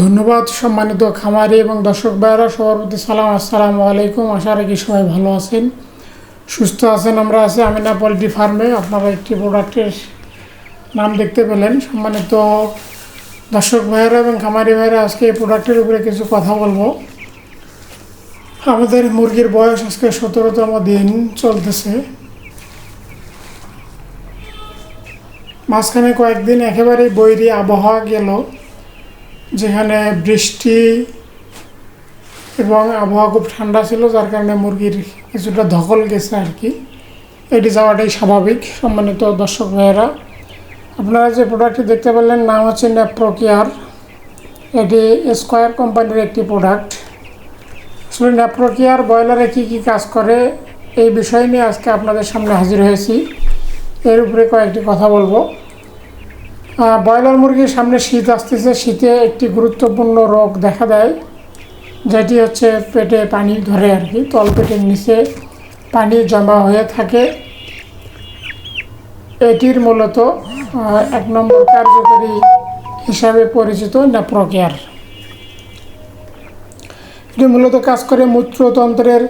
ধন্যবাদ সম্মানিত খামারি এবং দর্শক ভাইয়েরা, সবার প্রতি সালাম, আসসালামু আলাইকুম। আশা রাখি সবাই ভালো আছেন, সুস্থ আছেন। আমরা আছি আমিনা পোলট্রি ফার্মে। আপনারা একটি প্রোডাক্টের নাম দেখতে পেলেন। সম্মানিত দর্শক ভাইয়েরা এবং খামারি ভাইয়েরা, আজকে এই প্রোডাক্টের উপরে কিছু কথা বলব। আমাদের মুরগির বয়স আজকে সতেরোতম দিন চলতেছে। মাঝখানে কয়েকদিন একেবারেই বৈরী আবহাওয়া গেল। যেখানে বৃষ্টি এবং আবহাওয়া খুব ঠান্ডা ছিল, যার কারণে মুরগির কিছুটা ধকল গেছে আর কি। এটি যাওয়াটাই স্বাভাবিক, সম্মানিত দর্শক ভাইয়েরা। আপনারা যে প্রোডাক্টটি দেখতে পেলেন, নাম হচ্ছে ন্যাপ্রোকেয়ার এটি স্কোয়ার কোম্পানির একটি প্রোডাক্ট আসলে ন্যাপ্রোকেয়ার ব্রয়লারে কী কী কাজ করে, এই বিষয় নিয়ে আজকে আপনাদের সামনে হাজির হয়েছি। এর উপরে কয়েকটি কথা বলব। ব্রয়লার মুরগির সামনে শীত আসতেছে। শীতে একটি গুরুত্বপূর্ণ রোগ দেখা দেয়, যেটি হচ্ছে পেটে পানি ধরে আর কি। তল পেটের নিচে পানি জমা হয়ে থাকে। এটির মূলত এক নম্বর কার্যকরী হিসাবে পরিচিত ন্যাপ্রোকেয়ার এটি মূলত কাজ করে মূত্রতন্ত্রের।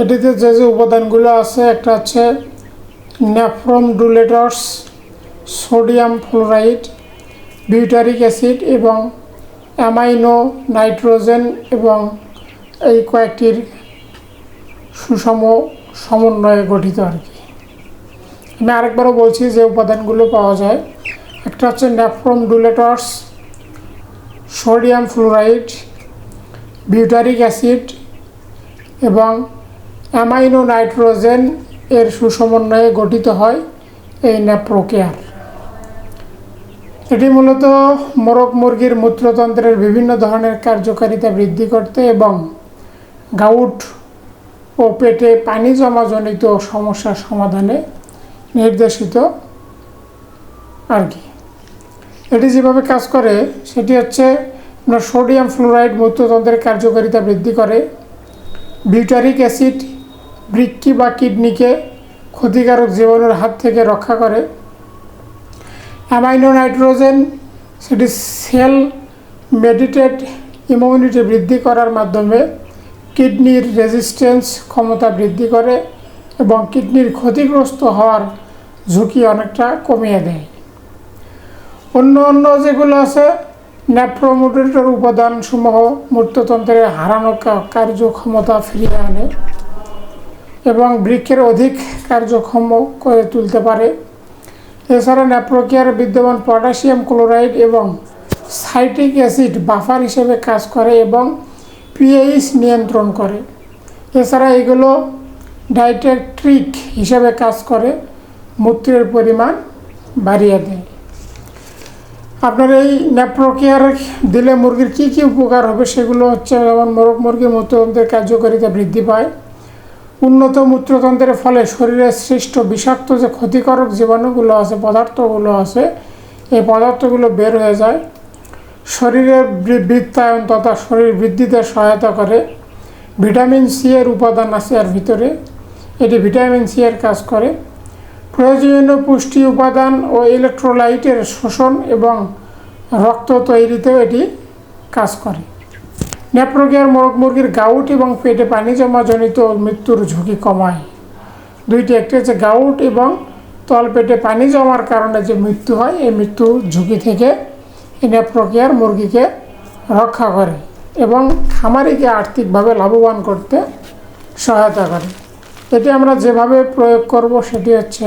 এটিতে যে যে উপাদানগুলো আছে, একটা হচ্ছে ন্যাফ্রম ডুলেটর্স সোডিয়াম ফ্লোরাইড, বিউটারিক অ্যাসিড এবং অ্যামাইনো নাইট্রোজেন এবং এই কয়েকটির সুষম সমন্বয়ে গঠিত আর কি। আমি আরেকবারও বলছি যে উপাদানগুলো পাওয়া যায়। একটা হচ্ছে ন্যাফ্রম ডুলেটর্স, সোডিয়াম ফ্লোরাইড, বিউটারিক অ্যাসিড এবং অ্যামাইনো নাইট্রোজেন এর সুসমন্বয়ে গঠিত হয় এই ন্যাপ্রোকেয়ার। এটি মূলত মোরগ মুরগির মূত্রতন্ত্রের বিভিন্ন ধরনের কার্যকারিতা বৃদ্ধি করতে এবং গাউট ও পেটে পানি জমাজনিত সমস্যার সমাধানে নির্দেশিত আর কি। এটি যেভাবে কাজ করে, সেটি হচ্ছে সোডিয়াম ফ্লোরাইড মূত্রতন্ত্রের কার্যকারিতা বৃদ্ধি করে, বিউটারিক অ্যাসিড বৃক্কি বা কিডনিকে ক্ষতিকারক জীবাণুর হাত থেকে রক্ষা করে অ্যামাইনো নাইট্রোজেন, সেটি সেল মেডিটেড ইমিউনিটি বৃদ্ধি করার মাধ্যমে কিডনির রেজিস্ট্যান্স ক্ষমতা বৃদ্ধি করে এবং কিডনির ক্ষতিগ্রস্ত হওয়ার ঝুঁকি অনেকটা কমিয়ে দেয়। অন্য অন্য যেগুলো আছে ন্যাপ্রোমোটেটর উপাদানসমূহ মূর্ততন্ত্রের হারানো কার্যক্ষমতা ফিরিয়ে আনে এবং বৃক্ষের অধিক কার্যক্ষম করে তুলতে পারে। এছাড়া ন্যাপ্রোকিয়ার বিদ্যমান পটাশিয়াম ক্লোরাইড এবং সাইট্রিক অ্যাসিড বাফার হিসেবে কাজ করে এবং পিএইচ নিয়ন্ত্রণ করে। এছাড়া এগুলো ডাইটেট্রিক হিসেবে কাজ করে, মূত্রের পরিমাণ বাড়িয়ে দেয়। আপনার এই ন্যাপ্রোকেয়ার দিলে মুরগির কী কী উপকার হবে সেগুলো হচ্ছে যেমন মোরগ মুরগির মূত্রতন্ত্রের কার্যকারিতা বৃদ্ধি পায়। উন্নত মূত্রতন্ত্রের ফলে শরীরে সৃষ্ট বিষাক্ত যে ক্ষতিকারক জীবাণুগুলো আছে, পদার্থগুলো আছে, এই পদার্থগুলো বের হয়ে যায়। শরীরের বৃত্তায়ন তথা শরীর বৃদ্ধিতে সহায়তা করে। ভিটামিন সি এর উপাদান আছে এর ভিতরে। এটি ভিটামিন সি এর কাজ করে। প্রয়োজনীয় পুষ্টি উপাদান ও ইলেকট্রোলাইটের শোষণ এবং রক্ত তৈরিতেও এটি কাজ করে। ন্যাপ্রোগিয়ার মোরগ মুরগির গাউট এবং পেটে পানি জমাজনিত মৃত্যুর ঝুঁকি কমায়। দুইটি, একটি হচ্ছে গাউট এবং তল পেটে পানি জমার কারণে যে মৃত্যু হয়, এই মৃত্যু ঝুঁকি থেকে এই ন্যাপ্রোগিয়ার মুরগিকে রক্ষা করে এবং খামারিকে আর্থিকভাবে লাভবান করতে সহায়তা করে। এটি আমরা যেভাবে প্রয়োগ করব, সেটি হচ্ছে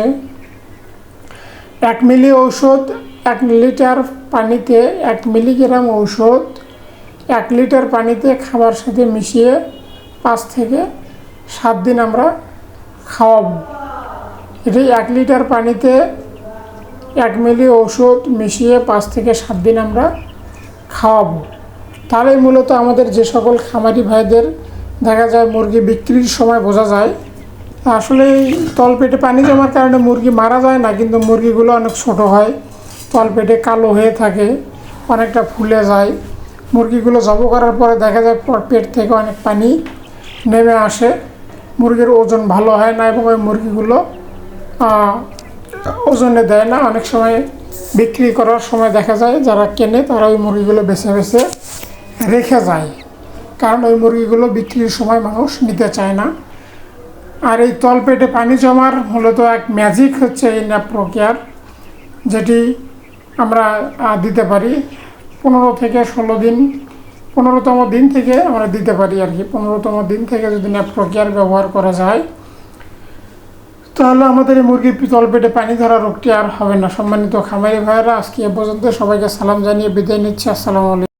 এক মিলি ঔষধ, এক লিটার পানিতে এক মিলিগ্রাম ঔষধ এক লিটার পানিতে খাবার সাথে মিশিয়ে পাঁচ থেকে সাত দিন আমরা খাওয়াব। এটি এক লিটার পানিতে এক মিলি ওষুধ মিশিয়ে পাঁচ থেকে সাত দিন আমরা খাওয়াবো। তাহলে মূলত আমাদের যে সকল খামারি ভাইদের দেখা যায় মুরগি বিক্রির সময় বোঝা যায়। আসলে তলপেটে পানি জমার কারণে মুরগি মারা যায় না, কিন্তু মুরগিগুলো অনেক ছোট হয়, তলপেটে কালো হয়ে থাকে, অনেকটা ফুলে যায়। মুরগিগুলো জব করার পরে দেখা যায় পর- পেট থেকে অনেক পানি নেমে আসে। মুরগির ওজন ভালো হয় না এবং ওই মুরগিগুলো ওজনে দেয় না। অনেক সময় বিক্রি করার সময় দেখা যায় যারা কেনে তারা ওই মুরগিগুলো বেছে বেছে রেখে যায়। কারণ ওই মুরগিগুলো বিক্রির সময় মানুষ নিতে চায় না। আর এই তলপেটে পানি জমার মূলত এক ম্যাজিক হচ্ছে এই প্রক্রিয়ার যেটি আমরা দিতে পারি। পনেরো থেকে ষোলো দিন, পনেরোতম দিন থেকে আমরা দিতে পারি আর কি। পনেরোতম দিন থেকে যদি ন্যাপ প্রক্রিয়ার ব্যবহার করা যায়, তাহলে আমাদের এই মুরগির পিতল পেটে পানি ধরা রোগটি আর হবে না। সম্মানিত খামারি ভাইয়েরা, আজকে এ পর্যন্ত সবাইকে সালাম জানিয়ে বিদায় নিচ্ছি। আসসালামু আলাইকুম।